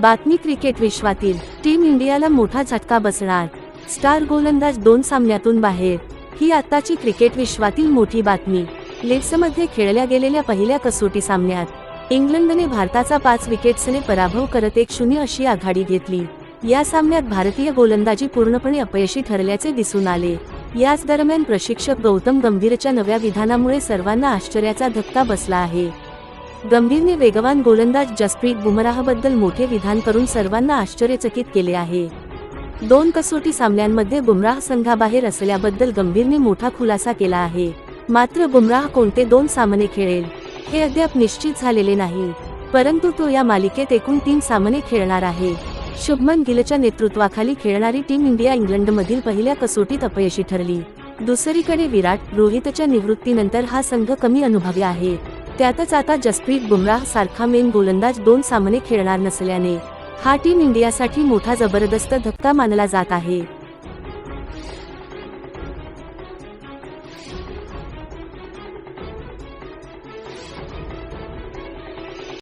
बातमी क्रिकेट विश्वातील टीम इंडियाला मोठा झटका बसणार. स्टार गोलंदाज दोन सामन्यातून बाहेर. ही आत्ताची क्रिकेट विश्वातील मोठी बातमी. लेट्समध्ये खेळल्या गेलेल्या पहिल्या कसोटी सामन्यात. इंग्लंडने भारताचा पाच विकेट्सने पराभव करत एक शून्य अशी आघाडी घेतली. या सामन्यात भारतीय गोलंदाजी पूर्णपणे अपयशी ठरल्याचे दिसून आले. याच दरम्यान प्रशिक्षक गौतम गंभीरच्या नव्या विधानामुळे सर्वांना आश्चर्याचा धक्का बसला आहे. गंभीरने वेगवान गोलंदाज जसप्रीत बुमराहबद्दल मोठे विधान करून सर्वांना आश्चर्यचकित केले आहे. दोन कसोटी सामन्यांमध्ये बुमराह संघाबाहेर असल्याबद्दल गंभीरने मोठा खुलासा केला आहे. मात्र बुमराह कोणते दोन सामने खेळेल हे अद्याप निश्चित झालेले नाही. परंतु तो या मालिकेत एकूण तीन सामने खेळणार आहे. शुभमन गिलच्या नेतृत्वाखाली खेळणारी टीम इंडिया इंग्लंडमधील पहिल्या कसोटीत अपयशी ठरली. दुसरीकडे विराट रोहितच्या निवृत्तीनंतर हा संघ कमी अनुभवी आहे. त्यातच आता जसप्रीत बुमराह सारखा मेन गोलंदाज दोन सामने खेळणार नसल्याने हा टीम इंडियासाठी मोठा जबरदस्त धक्का मानला जात आहे.